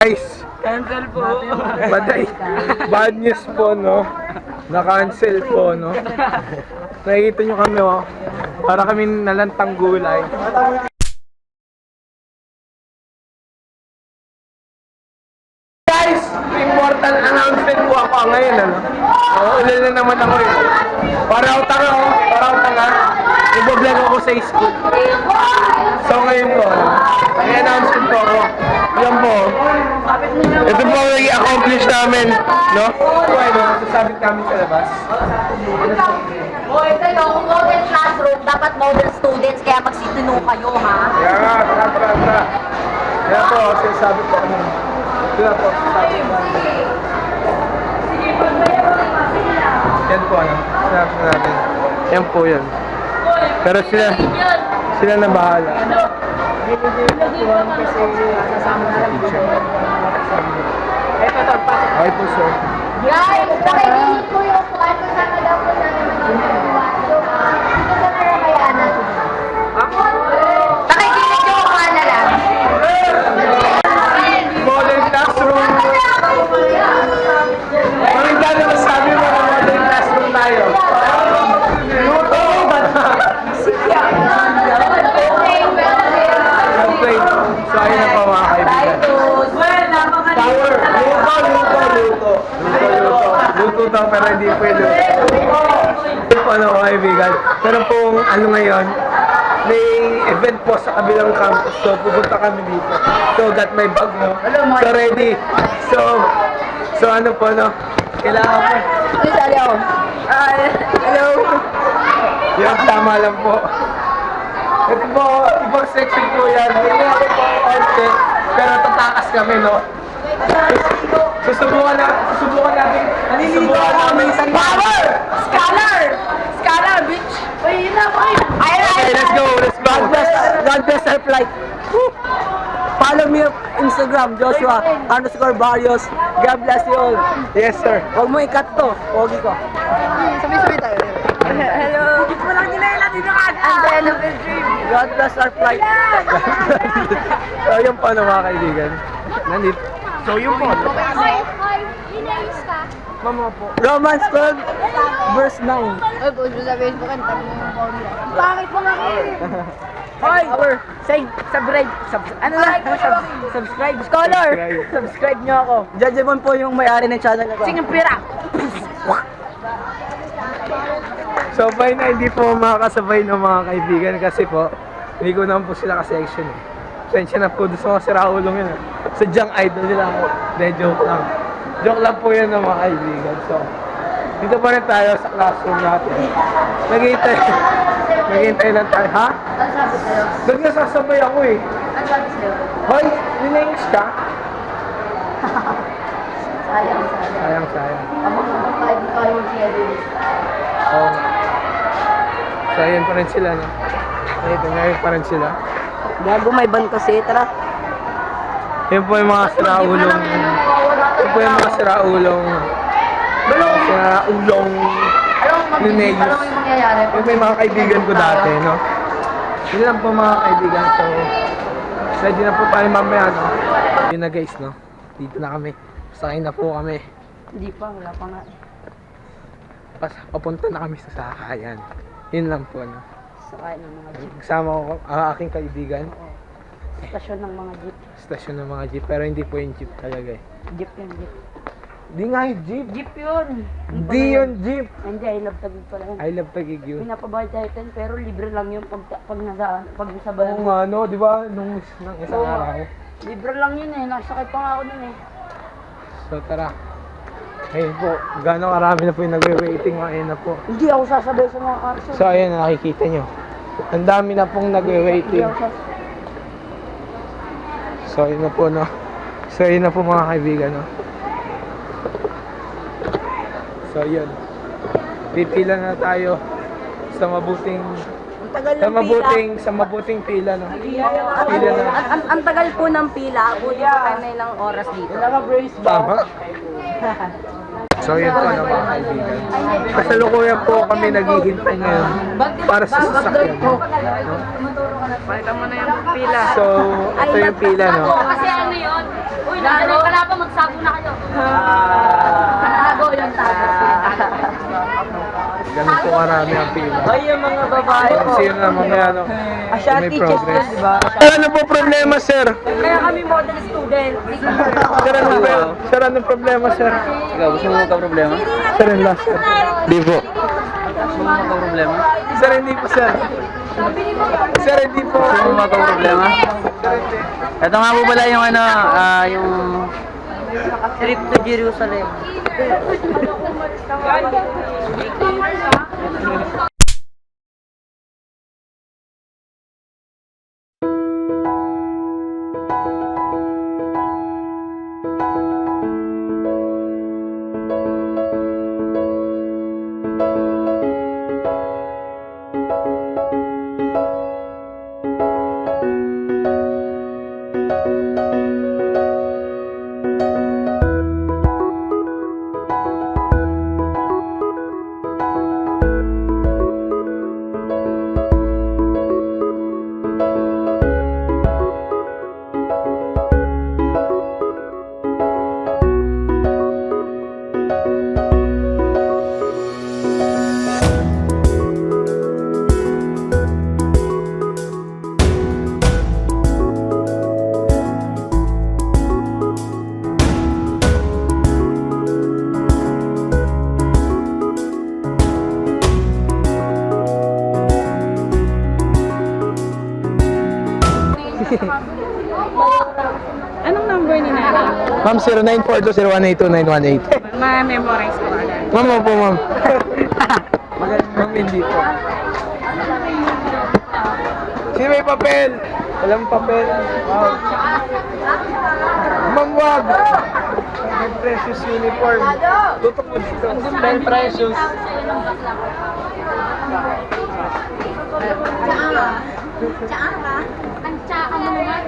Guys, Cancel po. baday. Bad news po, no? Na-cancel po, no? Nakikita nyo kami, oh. Para kami nalantang gulay. Guys, important announcement po ako ngayon, ano? Oo, ulan na naman ako eh. Para ako tanga, oh. Para ako tanga. Nag-vlog ako sa school. So ngayon po, ano? may announcement po ako. Yan po. Ito po ang naging accomplish namin, no? So ano, sasabit kami sa labas. O, ito yung model classroom. Dapat model students, kaya magsitino kayo, ha? Kaya nga, tara, tara, tara. Kaya po, sinasabi po ano. Kaya po, sinasabi po. Yan po, ano. Sinabi po natin. Yan po yan. Pero sila, sila na bahala. Okay po, sir. Guys, nakikinig ko yung kuwan. Kasama daw po namin luto. Daw pero hindi pwede. Ito ano mga kaibigan. Pero pong ano ngayon, may event po sa kabilang campus. So, pupunta kami dito. So, got my bag, no? So, ready. So, so ano po, no? Kailangan po. Isali ako. hello. Yan, tama lang po. Ito po, ibang section po yan. Hindi natin po konti, pero tatakas kami, no? Susubukan na, susubukan natin. Susubukan namin sa power! Scholar! Scholar, bitch! Uy, yun na po. Ayun, Okay, let's go, let's go. God bless, God bless our flight. Woo! Follow me on Instagram, Joshua underscore Barrios. God bless you all. Yes, sir. Huwag mo ikat to. Pogi ko. Sabi-sabi tayo. Hello. Hindi mo lang nila dito ka. And then, of the dream. God bless our flight. so, yun ano, mga kaibigan. Nandito. So, yun po. Hoy, hoy, inayos ka. Mama po. Romans 12, verse 9. Ay, mo sa Facebook, ang tabi mo yung formula. Bakit mo nga kayo? Hoy! Say, subscribe. Sub, ano lang? Sub, subscribe. Scholar! Subscribe. Nyo ako. Judgemon po yung may-ari ng channel na to. Sige, pira! So, fine na hindi po makakasabay ng mga kaibigan kasi po, hindi ko naman po sila ka-section eh. Sensya na po doon sa mga siraulong yun eh. Sadyang idol nila ako. Hindi, joke lang. Joke lang po yan ng mga kaibigan. So, dito pa rin tayo sa classroom natin. Naghihintay. Naghihintay lang tayo. Ha? Ano sabi sa'yo? Doon nga sasabay ako eh. Ano sabi sa'yo? Hoy, linayos ka? Sayang, sayang. Sayang, sayang. Abang-abang tayo dito kayo mag-share Oo. So, ayun pa rin sila, no? Ayun, ngayon pa rin sila. Gago may ban kasi. Tara. Yun po yung mga siraulong... Yun po yung mga siraulong... Siraulong... Mo yung yung mga kaibigan ko dati, no? Yun lang po mga kaibigan. So, ready na po tayo mamaya, no? Yun na guys, no? Dito na kami. Sakay na po kami. Hindi pa, wala pa nga. Pas, papunta na kami sa sakayan. Yun lang po, no? Sakay ng mga jeep. Kasama ko ang aking kaibigan. Stasyon ng mga jeep. Stasyon ng mga jeep. Pero hindi po yung jeep talaga eh. Jeep yun, jeep. Di nga yung jeep. Jeep yun! Di yun jeep. Hindi, I love Taguig pala yun. I love Taguig yun. Pinapabayad tayo din, pero libre lang yun pag, pag nasa, pag nasa Oo bayan. nga, no? Di ba? Nung, nung isang Oo. araw. Libre lang yun eh, nakasakay pa nga ako nun eh. So tara. Ayun po, gano'ng karami na po yung nagwe-waiting ayun na po. Hindi ako sasabay sa mga karso. So ayun, nakikita nyo. Ang dami na pong nagwe-waiting. So ayun na po, no? So ayun na po mga kaibigan, no? So yun. Pipila na tayo sa mabuting Ang tagal sa ng mabuting sa mabuting pila, no? pila. Pila na. Ang, ang, ang tagal po ng pila, buti pa tayo na ilang oras dito. Tama. So yun po ano mga kaibigan. Kasalukuyan po kami naghihintay ngayon para sa sasakyan. No? Pakita mo na yung pila. So, ito yung pila, no? Kasi ano yun? Uy, Lalo ka na pa, magsago na kayo. Tago yung tago. Ganun po karami ang pila. Ay, yung mga babae po. Sino na mga ano, Ashanti may chest progress. di ba? Sir, ano po problema, sir? Kaya kami model student. Sir, ano po? Sir, ano problema, sir? Ikaw, gusto mo magka-problema? Sir, yung last, sir. Di po. Gusto mo magka-problema? Sir, hindi po, sir. Sir, hindi po. Gusto mo magka-problema? Ito nga po pala yung ano, ah, yung... Trip to Jerusalem. Ma'am, 0942-0182918. Ma-memorize ko agad. Ma'am, opo, ma'am. Ma'am, hindi po. Sino may papel? Walang papel. Wow. Ma'am, wag. May precious uniform. Tutok mo dito. Spell precious. Ang tsaka mo naman.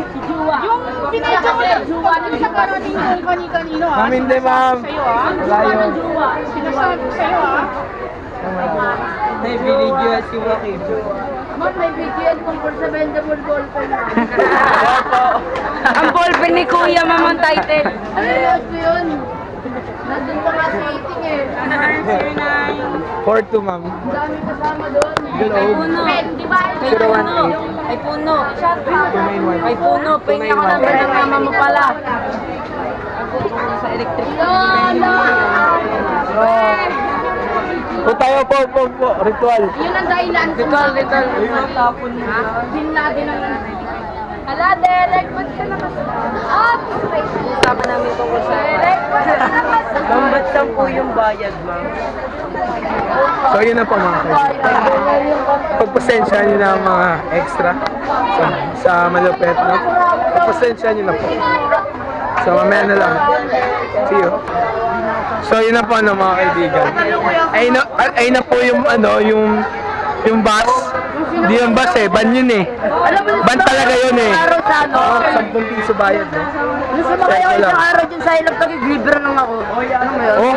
Ikaw, juwa. Yung pinadya ko yung juwa dun sa parating kung kani-kanino ah. Ma'am, hindi, ma'am. Ah. Juwa. Sinasabi ko sa'yo ah. May video si Joaquin. Ma'am, may bigyan tungkol sa bendable ballpen na. Ang ballpen ni Kuya, mamang title. Ano yun ko yun? Nandun pa nga sa eating eh. 4-2, ma'am. Ang dami kasama doon. Puno. Pen, di ba? Ay puno. Ay puno. Ay puno. Pahinga ka naman ng mama mo pala. Sa electric. Lolo! Po tayo po, po, po. Ritual. Yun ang dahilan. Ritual, ritual. Tapon mo. Bin Laden ang Hala, Derek, ba't ka naman? Ah, Usapan namin tungkol sa... Derek? Ba't sampu yung bayad, ma'am? So, yun na po mga kaibigan. Pagpasensya nyo na mga extra sa, sa malupet, no? Pagpasensya nyo na po. So, mamaya na lang. See you. So, yun na po, ano, mga kaibigan. Ay na, ay na po yung, ano, yung, yung bus. Hindi yung bus eh, ban yun eh. Ban talaga yun eh. Araw sa ano? Oh, 10 piso bayad, no? Nung sumakay ako isang araw dyan sa ilap tagig, libre lang ako. Ano mo yun? Oh,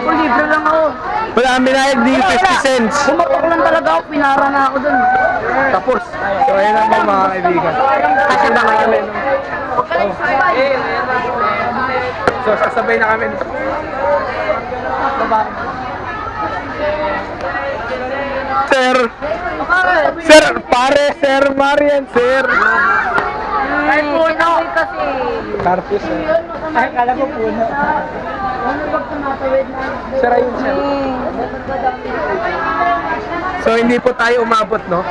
Oh, libre lang ako. wala kang binayad di 50 cents. Bumatok lang talaga ako, pinara na ako dun. Tapos. So, ayun na po mga kaibigan. Kasi na kami. So, sasabay na kami. Sir! Sir! Pare! Sir Marian! Sir! Ay, puno. kasi. Carpus eh. Ay, kala ko puno. Sir, ayun sir. So, hindi po tayo umabot, no?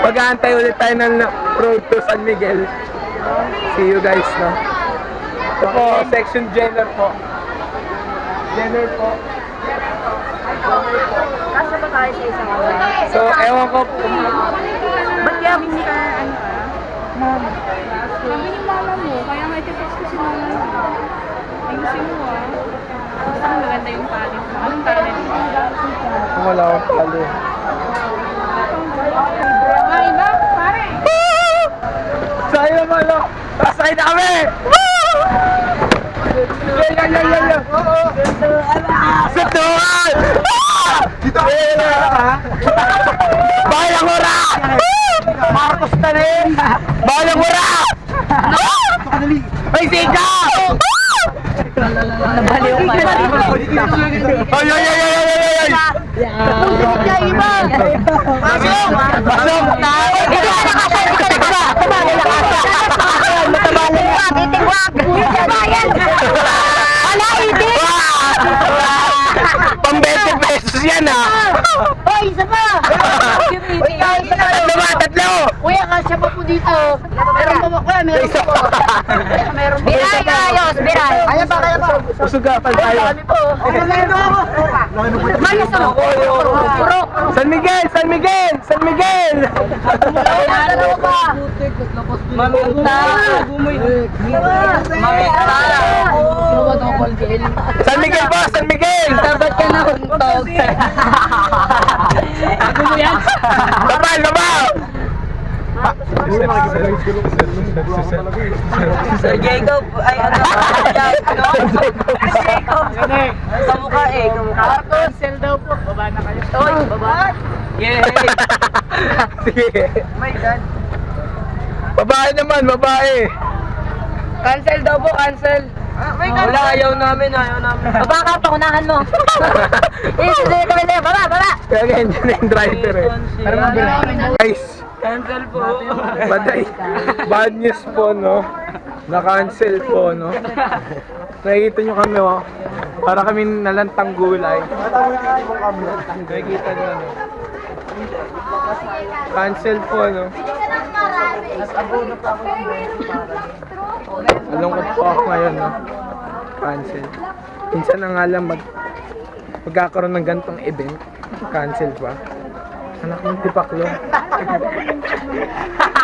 Mag-aantay ulit tayo ng road to San Miguel. See you guys, no? Ito po, section Jenner po. Jenner po. Kasya ba tayo sa isang oras? So, ewan ko po. Ba't kaya hindi ka, ano ah? Sabi ni mama mo, kaya nga iti-text ko si mama mo. Ayusin mo ah. Gusto ko maganda yung talent mo. Anong talent mo? Wala akong palo. Ay ba? Pare! So, ayun naman, no? Pasay na kami! Yan, yan, yan, yan, yan. Suntukan! Dito ka! Balang ura! Marcos na rin! Balang ura! Ay, sika! Nabaliw ka na. Ay, ay, ay, ay, ay, ay, ay! Pasok! Pasok! Hindi ka nakasal, hindi ka nakasal. Tumali na ka. Titigwag. Bayan. Ala, hindi. Pang 20 pesos yan ah! Hoy, isa pa. Uy, kahit isa pa. Tatlo ba? Tatlo! Kuya, po dito. Meron pa ba? Kuya, meron pa po. Meron pa. Biray, ayos, biray. Kaya pa, kaya pa. Usugapan tayo. Mayos ako. Puro. San Miguel! San Miguel! San Miguel! Dalawa pa. Mamita. Mamita. San Miguel po! San Miguel! Dapat ka na huntog. Gulo yan. Babal! Babal! Sir Jacob, ay ano, ano, Jacob, sa mukha eh, kamukha. Cancel daw po. Baba na kayo. Oy, baba. Yay! Sige. Babae naman, babae. Cancel daw po, cancel. Wala, ayaw namin, ayaw namin. Baba ka, pakunahan mo. Eh, sige kami na. Baba, baba. Kaya ganyan na yung driver eh. Guys, Cancel po. Baday. Bad news po, no? Na-cancel po, no? Nakikita nyo kami, oh. Para kami nalantang gulay. Nakikita nyo, no? Cancel po, no? Malungkot po ako ngayon, no? Cancel. Minsan na nga lang mag magkakaroon ng gantong event. Cancel pa. Anak ng tipaklo.